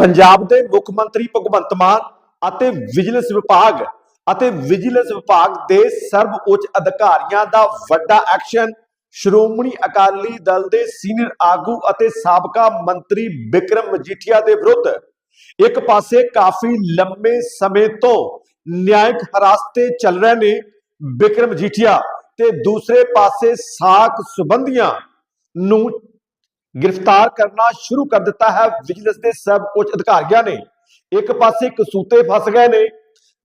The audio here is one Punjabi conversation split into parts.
ਪੰਜਾਬ ਦੇ ਮੁੱਖ ਮੰਤਰੀ ਭਗਵੰਤ ਮਾਨ ਅਤੇ ਵਿਜੀਲੈਂਸ ਵਿਭਾਗ ਅਤੇ ਵਿਜੀਲੈਂਸ ਵਿਭਾਗ ਦੇ ਸਰਵ ਅਧਿਕਾਰੀਆਂ ਦਾ ਵੱਡਾ ਐਕਸ਼ਨ। ਸ਼੍ਰੋਮਣੀ ਅਕਾਲੀ ਦਲ ਦੇ ਸੀਨੀਅਰ ਆਗੂ ਅਤੇ ਸਾਬਕਾ ਮੰਤਰੀ ਵਿਕਰਮ ਮਜੀਠੀਆ ਦੇ ਵਿਰੁੱਧ ਇੱਕ ਪਾਸੇ ਕਾਫੀ ਲੰਮੇ ਸਮੇਂ ਤੋਂ ਨਿਆਇਕ ਹਰਾਸਤੇ ਚੱਲ ਰਹੇ ਨੇ ਵਿਕਰਮ ਮਜੀਠੀਆ ਤੇ ਦੂਸਰੇ ਪਾਸੇ ਸਾਕ ਸੰਬੰਧੀਆਂ ਨੂੰ ਗ੍ਰਿਫਤਾਰ ਕਰਨਾ ਸ਼ੁਰੂ ਕਰ ਦਿੱਤਾ ਹੈ। ਵਿਜੀਲੈਂਸ ਦੇ ਸਭ ਉੱਚ ਅਧਿਕਾਰੀਆਂ ਨੇ ਇੱਕ ਪਾਸੇ ਕਸੂਤੇ ਫਸ ਗਏ ਨੇ।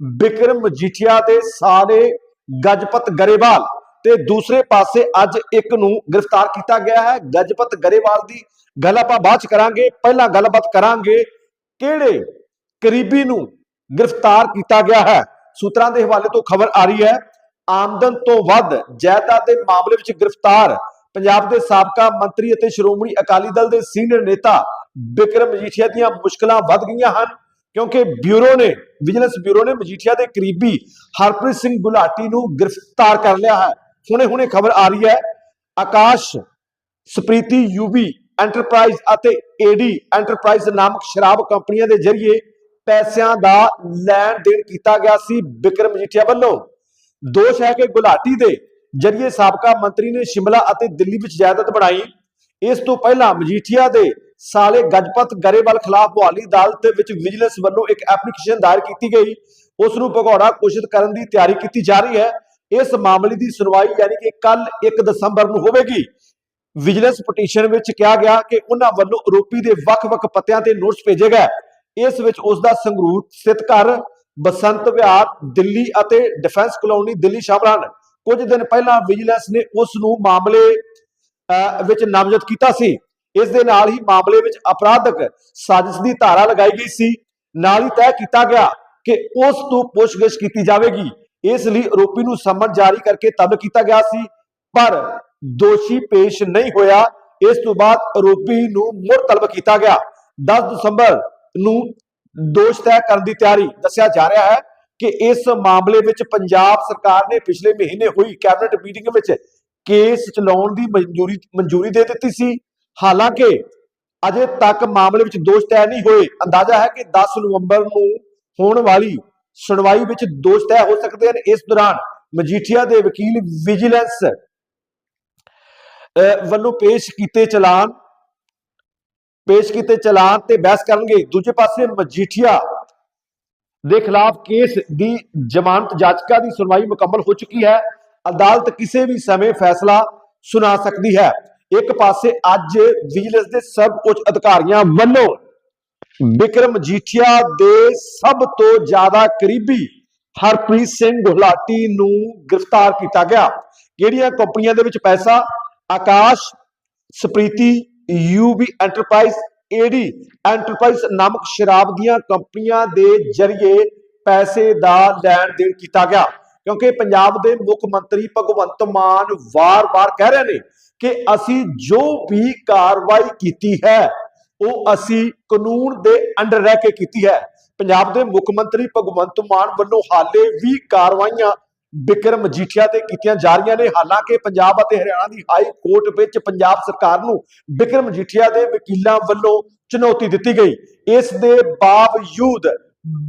ਬਿਕਰਮ ਮਜੀਠੀਆ ਦੇ ਸਾਰੇ ਗਜਪਤ ਗਰੇਵਾਲ ਤੇ ਦੂਸਰੇ ਪਾਸੇ ਅੱਜ ਇੱਕ ਨੂੰ ਗ੍ਰਿਫਤਾਰ ਕੀਤਾ ਗਿਆ ਹੈ। ਗਜਪਤ ਗਰੇਵਾਲ ਦੀ ਗੱਲ ਆਪਾਂ ਬਾਅਦ ਚ ਕਰਾਂਗੇ। ਪਹਿਲਾਂ ਗੱਲਬਾਤ ਕਰਾਂਗੇ ਕਿਹੜੇ ਕਰੀਬੀ ਨੂੰ ਗ੍ਰਿਫਤਾਰ ਕੀਤਾ ਗਿਆ ਹੈ। ਸੂਤਰਾਂ ਦੇ ਹਵਾਲੇ ਤੋਂ ਖਬਰ ਆ ਰਹੀ ਹੈ। ਆਮਦਨ ਤੋਂ ਵੱਧ, ਜਾਇਦਾਦ ਦੇ ਮਾਮਲੇ ਵਿੱਚ ਗ੍ਰਿਫਤਾਰ ਪੰਜਾਬ ਦੇ ਸਾਬਕਾ ਮੰਤਰੀ ਅਤੇ ਸ਼੍ਰੋਮਣੀ ਅਕਾਲੀ ਦਲ ਦੇ ਸੀਨੀਅਰ ਨੇਤਾ ਵਿਕਰਮ ਮਜੀਠੀਆ ਦੀਆਂ ਮੁਸ਼ਕਲਾਂ ਵੱਧ ਗਈਆਂ ਹਨ, ਕਿਉਂਕਿ ਬਿਊਰੋ ਨੇ, ਵਿਜੀਲੈਂਸ ਬਿਊਰੋ ਨੇ ਮਜੀਠੀਆ ਦੇ ਕਰੀਬੀ ਹਰਪ੍ਰੀਤ ਸਿੰਘ ਗੁਲਾਟੀ ਨੂੰ ਗ੍ਰਿਫਤਾਰ ਕਰ ਲਿਆ ਹੈ। ਹੁਣੇ ਹੁਣੇ ਖਬਰ ਆ ਰਹੀ ਹੈ, ਆਕਾਸ਼, ਸਪ੍ਰੀਤੀ ਯੂਬੀ ਐਂਟਰਪ੍ਰਾਈਜ਼ ਅਤੇ ਏਡੀ ਐਂਟਰਪ੍ਰਾਈਜ਼ ਨਾਮਕ ਸ਼ਰਾਬ ਕੰਪਨੀਆਂ ਦੇ ਜ਼ਰੀਏ ਪੈਸਿਆਂ ਦਾ ਲੈਣ ਦੇਣ ਕੀਤਾ ਗਿਆ ਸੀ ਬਿਕਰਮ ਮਜੀਠੀਆ ਵੱਲੋਂ। ਦੋਸ਼ ਹੈ ਕਿ ਗੁਲਾਟੀ ਦੇ ਜ਼ਰੀਏ ਸਾਬਕਾ ਮੰਤਰੀ ਨੇ ਸ਼ਿਮਲਾ ਅਤੇ ਦਿੱਲੀ ਵਿੱਚ ਜਾਇਦਾਦ ਬਣਾਈ। ਇਸ ਤੋਂ ਪਹਿਲਾਂ ਮਜੀਠੀਆ ਦੇ ਸਾਲੇ ਗਜਪਤ ਗਰੇਵਾਲ ਖਿਲਾਫ ਮੁਹਾਲੀ ਅਦਾਲਤ ਵਿੱਚ ਵਿਜੀਲੈਂਸ ਵੱਲੋਂ ਇੱਕ ਐਪਲੀਕੇਸ਼ਨ ਦਾਇਰ ਕੀਤੀ ਗਈ। ਉਸ ਨੂੰ ਭਗੌੜਾ ਘੋਸ਼ਿਤ ਕਰਨ ਦੀ ਤਿਆਰੀ ਕੀਤੀ ਜਾ ਰਹੀ ਹੈ। ਇਸ ਮਾਮਲੇ ਦੀ ਸੁਣਵਾਈ ਯਾਨੀ ਕਿ ਕੱਲ 1 ਦਸੰਬਰ ਨੂੰ ਹੋਵੇਗੀ। ਵਿਜੀਲੈਂਸ ਪਟੀਸ਼ਨ ਵਿੱਚ ਕਿਹਾ ਗਿਆ ਕਿ ਉਹਨਾਂ ਵੱਲੋਂ ਆਰੋਪੀ ਦੇ ਵੱਖ-ਵੱਖ ਪਤਿਆਂ ਤੇ ਨੋਟਿਸ ਭੇਜੇ ਗਏ। ਇਸ ਵਿੱਚ ਉਸ ਦਾ ਸੰਗਰੂਰ ਸਥਿਤ ਘਰ, ਬਸੰਤ ਵਿਹਾਰ, ਦਿੱਲੀ ਅਤੇ ਡਿਫੈਂਸ ਕਲੋਨੀ ਦਿੱਲੀ ਸ਼ਾਮਲ ਹਨ। ਕੁਝ ਦਿਨ ਪਹਿਲਾਂ ਵਿਜੀਲੈਂਸ ਨੇ ਉਸ ਨੂੰ ਮਾਮਲੇ ਵਿੱਚ ਨਾਮਜ਼ਦ ਕੀਤਾ ਸੀ। ਇਸ ਦੇ ਨਾਲ ਹੀ ਮਾਮਲੇ ਵਿੱਚ ਅਪਰਾਧਕ ਸਾਜ਼ਿਸ਼ ਦੀ ਧਾਰਾ ਲਗਾਈ ਗਈ ਸੀ। ਨਾਲ ਹੀ ਤੈਅ ਕੀਤਾ ਗਿਆ ਕਿ ਉਸ ਤੋਂ ਪੁੱਛਗਿੱਛ ਕੀਤੀ ਜਾਵੇਗੀ। ਇਸ ਲਈ ਆਰੋਪੀ ਨੂੰ ਸਮਨ ਜਾਰੀ ਕਰਕੇ ਤਲਬ ਕੀਤਾ ਗਿਆ ਸੀ, ਪਰ ਦੋਸ਼ੀ ਪੇਸ਼ ਨਹੀਂ ਹੋਇਆ। ਇਸ ਤੋਂ ਬਾਅਦ ਆਰੋਪੀ ਨੂੰ ਮੁੜ ਤਲਬ ਕੀਤਾ ਗਿਆ। 10 ਦਸੰਬਰ ਨੂੰ ਦੋਸ਼ ਤੈਅ ਕਰਨ ਦੀ ਤਿਆਰੀ ਦੱਸਿਆ ਜਾ ਰਿਹਾ ਹੈ। ਕਿ ਇਸ ਮਾਮਲੇ ਵਿੱਚ ਪੰਜਾਬ ਸਰਕਾਰ ਨੇ ਪਿਛਲੇ ਮਹੀਨੇ ਹੋਈ ਕੈਬਨਿਟ ਮੀਟਿੰਗ ਵਿੱਚ ਕੇਸ ਚਲਾਉਣ ਦੀ ਮਨਜ਼ੂਰੀ ਮਨਜ਼ੂਰੀ ਦੇ ਦਿੱਤੀ ਸੀ। ਹਾਲਾਂਕਿ ਅਜੇ ਤੱਕ ਮਾਮਲੇ ਵਿੱਚ ਦੋਸ਼ ਤੈਅ ਨਹੀਂ ਹੋਏ। ਅੰਦਾਜ਼ਾ ਹੈ ਕਿ 10 ਨਵੰਬਰ ਨੂੰ ਹੋਣ ਵਾਲੀ ਸੁਣਵਾਈ ਵਿੱਚ ਦੋਸ਼ ਤੈਅ ਹੋ ਸਕਦੇ ਹਨ। ਇਸ ਦੌਰਾਨ ਮਜੀਠੀਆ ਦੇ ਵਕੀਲ ਵਿਜੀਲੈਂਸ ਅਹ, ਵੱਲੋਂ ਪੇਸ਼ ਕੀਤੇ ਚਲਾਨ ਪੇਸ਼ ਕੀਤੇ ਚਲਾਨ ਤੇ ਬਹਿਸ ਕਰਨਗੇ। ਦੂਜੇ ਪਾਸੇ ਮਜੀਠੀਆ ਦੇ ਖਿਲਾਫ ਕੇਸ ਦੀ ਜ਼ਮਾਨਤ ਜਾਚਕਾ ਦੀ ਸੁਣਵਾਈ ਮੁਕੰਮਲ ਹੋ ਚੁੱਕੀ ਹੈ। ਅਦਾਲਤ ਕਿਸੇ ਵੀ ਸਮੇਂ ਫੈਸਲਾ ਸੁਣਾ ਸਕਦੀ ਹੈ। ਇੱਕ ਪਾਸੇ ਅੱਜ ਵਿਜੀਲੈਂਸ ਦੇ ਸਭ ਉੱਚ ਅਧਿਕਾਰੀਆਂ ਵੱਲੋਂ ਵਿਕਰਮ ਜੀਠੀਆ ਦੇ ਸਭ ਤੋਂ ਜ਼ਿਆਦਾ ਕਰੀਬੀ ਹਰਪ੍ਰੀਤ ਸਿੰਘ ਗੁਲਾਟੀ ਨੂੰ ਗ੍ਰਿਫਤਾਰ ਕੀਤਾ ਗਿਆ। ਕਿਹੜੀਆਂ ਕੰਪਨੀਆਂ ਦੇ ਵਿੱਚ ਪੈਸਾ? ਆਕਾਸ਼, ਸਪ੍ਰੀਤੀ ਯੂਬੀ ਐਂਟਰਪ੍ਰਾਈਜ਼ ਏਡੀ ਐਂਟਰਪ੍ਰਾਈਜ਼ ਨਾਮਕ ਸ਼ਰਾਬ ਦੀਆਂ ਕੰਪਨੀਆਂ ਦੇ ਜ਼ਰੀਏ ਪੈਸੇ ਦਾ ਲੈਣ ਦੇਣ ਕੀਤਾ ਗਿਆ। ਕਿਉਂਕਿ ਪੰਜਾਬ ਦੇ ਮੁੱਖ ਮੰਤਰੀ ਭਗਵੰਤ ਮਾਨ ਵਾਰ-ਵਾਰ ਕਹਿ ਰਹੇ ਨੇ ਕਿ ਅਸੀਂ ਜੋ ਵੀ ਕਾਰਵਾਈ ਕੀਤੀ ਹੈ, ਉਹ ਅਸੀਂ ਕਾਨੂੰਨ ਦੇ ਅੰਡਰ ਰਹਿ ਕੇ ਕੀਤੀ ਹੈ। ਪੰਜਾਬ ਦੇ ਮੁੱਖ ਮੰਤਰੀ ਭਗਵੰਤ ਮਾਨ ਵੱਲੋਂ ਹਾਲੇ ਵੀ ਕਾਰਵਾਈਆਂ ਬਿਕਰਮ ਮਜੀਠੀਆ ਤੇ ਕੀਤੀਆਂ ਜਾ ਰਹੀਆਂ ਨੇ। ਹਾਲਾਂਕਿ ਪੰਜਾਬ ਅਤੇ ਹਰਿਆਣਾ ਦੀ ਹਾਈ ਕੋਰਟ ਵਿੱਚ ਪੰਜਾਬ ਸਰਕਾਰ ਨੂੰ ਬਿਕਰਮ ਮਜੀਠੀਆ ਦੇ ਵਕੀਲਾਂ ਵੱਲੋਂ ਚੁਣੌਤੀ ਦਿੱਤੀ ਗਈ। ਇਸ ਦੇ ਬਾਵਜੂਦ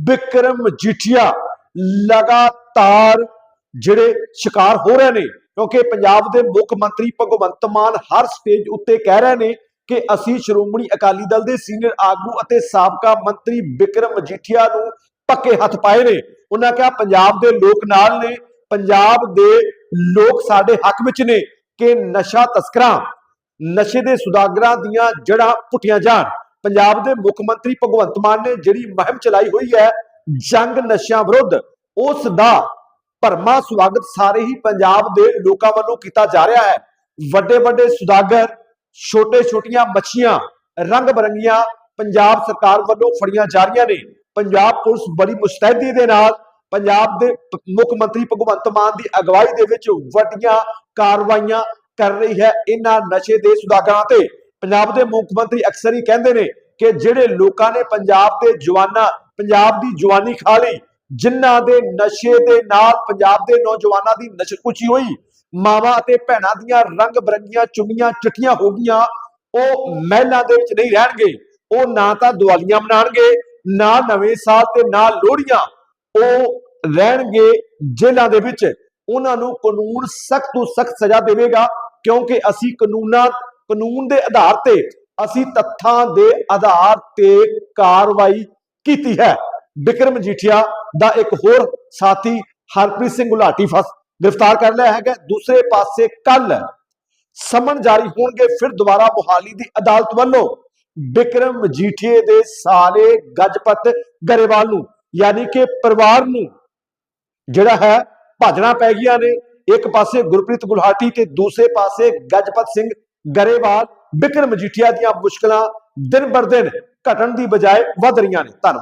ਵਿਕਰਮ ਮਜੀਠੀਆ ਲਗਾਤਾਰ ਜਿਹੜੇ ਸ਼ਿਕਾਰ ਹੋ ਰਹੇ ਨੇ, ਕਿਉਂਕਿ ਪੰਜਾਬ ਦੇ ਮੁੱਖ ਮੰਤਰੀ ਭਗਵੰਤ ਮਾਨ ਹਰ ਸਟੇਜ ਉੱਤੇ ਕਹਿ ਰਹੇ ਨੇ ਕਿ ਅਸੀਂ ਸ਼੍ਰੋਮਣੀ ਅਕਾਲੀ ਦਲ ਦੇ ਸੀਨੀਅਰ ਆਗੂ ਅਤੇ ਸਾਬਕਾ ਮੰਤਰੀ ਬਿਕਰਮ ਮਜੀਠੀਆ ਨੂੰ ਪੱਕੇ ਹੱਥ ਪਾਏ ਨੇ। ਉਹਨਾਂ ਕਿਹਾ, ਪੰਜਾਬ ਦੇ ਲੋਕ ਨਾਲ ਨੇ ਪੰਜਾਬ ਦੇ ਲੋਕ ਸਾਡੇ ਹੱਕ ਵਿੱਚ ਨੇ ਕਿ ਨਸ਼ਾ ਤਸਕਰਾਂ, ਨਸ਼ੇ ਦੇ ਸੁਦਾਗਰਾਂ ਦੀਆਂ ਜੜ੍ਹਾਂ ਪੁੱਟੀਆਂ ਜਾਣ। ਪੰਜਾਬ ਦੇ ਮੁੱਖ ਮੰਤਰੀ ਭਗਵੰਤ ਮਾਨ ਨੇ ਜਿਹੜੀ ਮੁਹਿੰਮ ਚਲਾਈ ਹੋਈ ਹੈ ਜੰਗ ਨਸ਼ਿਆਂ ਵਿਰੁੱਧ, ਉਸ ਦਾ ਭਰਮਾ ਸਵਾਗਤ ਸਾਰੇ ਹੀ ਪੰਜਾਬ ਦੇ ਲੋਕਾਂ ਵੱਲੋਂ ਕੀਤਾ ਜਾ ਰਿਹਾ ਹੈ। ਵੱਡੇ ਵੱਡੇ ਸੁਦਾਗਰ, ਛੋਟੇ ਛੋਟੀਆਂ ਮੱਛੀਆਂ, ਰੰਗ ਬਰੰਗੀਆਂ ਪੰਜਾਬ ਸਰਕਾਰ ਵੱਲੋਂ ਫੜੀਆਂ ਜਾ ਰਹੀਆਂ ਨੇ। ਪੰਜਾਬ ਪੁਲਿਸ ਬੜੀ ਮੁਸਤੈਦੀ ਦੇ ਨਾਲ ਪੰਜਾਬ ਦੇ ਮੁੱਖ ਮੰਤਰੀ ਭਗਵੰਤ ਮਾਨ ਦੀ ਅਗਵਾਈ ਦੇ ਵਿੱਚ ਵੱਡੀਆਂ ਕਾਰਵਾਈਆਂ ਕਰ ਰਹੀ ਹੈ ਇਹਨਾਂ ਨਸ਼ੇ ਦੇ ਸੁਦਾਗਰਾਂ ਤੇ। ਪੰਜਾਬ ਦੇ ਮੁੱਖ ਮੰਤਰੀ ਅਕਸਰ ਹੀ ਕਹਿੰਦੇ ਨੇ ਕਿ ਜਿਹੜੇ ਲੋਕਾਂ ਨੇ ਪੰਜਾਬ ਦੇ ਜਵਾਨਾਂ, ਪੰਜਾਬ ਦੀ ਜਵਾਨੀ ਖਾ ਲਈ, ਜਿਨ੍ਹਾਂ ਦੇ ਨਸ਼ੇ ਦੇ ਨਾਲ ਪੰਜਾਬ ਦੇ ਨੌਜਵਾਨਾਂ ਦੀ ਨਸ਼ਕੁਚੀ ਹੋਈ, ਮਾਵਾਂ ਅਤੇ ਭੈਣਾਂ ਦੀਆਂ ਰੰਗ ਬਰੰਗੀਆਂ ਚੁੰਨੀਆਂ ਚਿੱਠੀਆਂ ਹੋ ਗਈਆਂ, ਉਹ ਮਹਿਲਾਂ ਦੇ ਵਿੱਚ ਨਹੀਂ ਰਹਿਣਗੇ। ਉਹ ਨਾ ਤਾਂ ਦੀਵਾਲੀਆਂ ਮਨਾਣਗੇ, ਨਾ ਨਵੇਂ ਸਾਲ ਤੇ ਨਾ ਲੋਹੜੀਆਂ। ਉਹ ਰਹਿਣਗੇ ਜੇਲ੍ਹਾਂ ਦੇ ਵਿੱਚ। ਉਹਨਾਂ ਨੂੰ ਕਾਨੂੰਨ ਸਖਤ ਤੋਂ ਸਖਤ ਸਜ਼ਾ ਦੇਵੇਗਾ, ਕਿਉਂਕਿ ਅਸੀਂ ਕਾਨੂੰਨਾਂ, ਕਾਨੂੰਨ ਦੇ ਆਧਾਰ ਤੇ ਅਸੀਂ ਤੱਥਾਂ ਦੇ ਆਧਾਰ ਤੇ ਕਾਰਵਾਈ ਕੀਤੀ ਹੈ। ਵਿਕਰਮ ਮਜੀਠੀਆ ਦਾ ਇੱਕ ਹੋਰ ਸਾਥੀ ਹਰਪ੍ਰੀਤ ਸਿੰਘ ਗੁਲਾਟੀ ਫਸ, ਗ੍ਰਿਫਤਾਰ ਕਰ ਲਿਆ ਹੈਗਾ। ਦੂਸਰੇ ਪਾਸੇ ਕੱਲ ਸਮਨ ਜਾਰੀ ਹੋਣਗੇ, ਫਿਰ ਦੁਬਾਰਾ ਮੁਹਾਲੀ ਦੀ ਅਦਾਲਤ ਵੱਲੋਂ ਬਿਕਰਮ ਮਜੀਠੀਏ ਦੇ ਸਾਰੇ ਗਜਪਤ ਗਰੇਵਾਲ ਨੂੰ, ਯਾਨੀ ਕਿ ਪਰਿਵਾਰ ਨੂੰ ਜਿਹੜਾ ਹੈ ਭਾਜਣਾ ਪੈ ਗਈਆਂ ਨੇ। ਇੱਕ ਪਾਸੇ ਗੁਰਪ੍ਰੀਤ ਗੁਲਹਾਟੀ ਤੇ ਦੂਸਰੇ ਪਾਸੇ ਗਜਪਤ ਸਿੰਘ ਗਰੇਵਾਲ, ਵਿਕਰਮ ਮਜੀਠੀਆ ਦੀਆਂ ਮੁਸ਼ਕਲਾਂ ਦਿਨ ਬਰ ਦਿਨ ਘਟਣ ਦੀ ਬਜਾਏ ਵੱਧ ਰਹੀਆਂ ਨੇ। ਧੰਨਵਾਦ।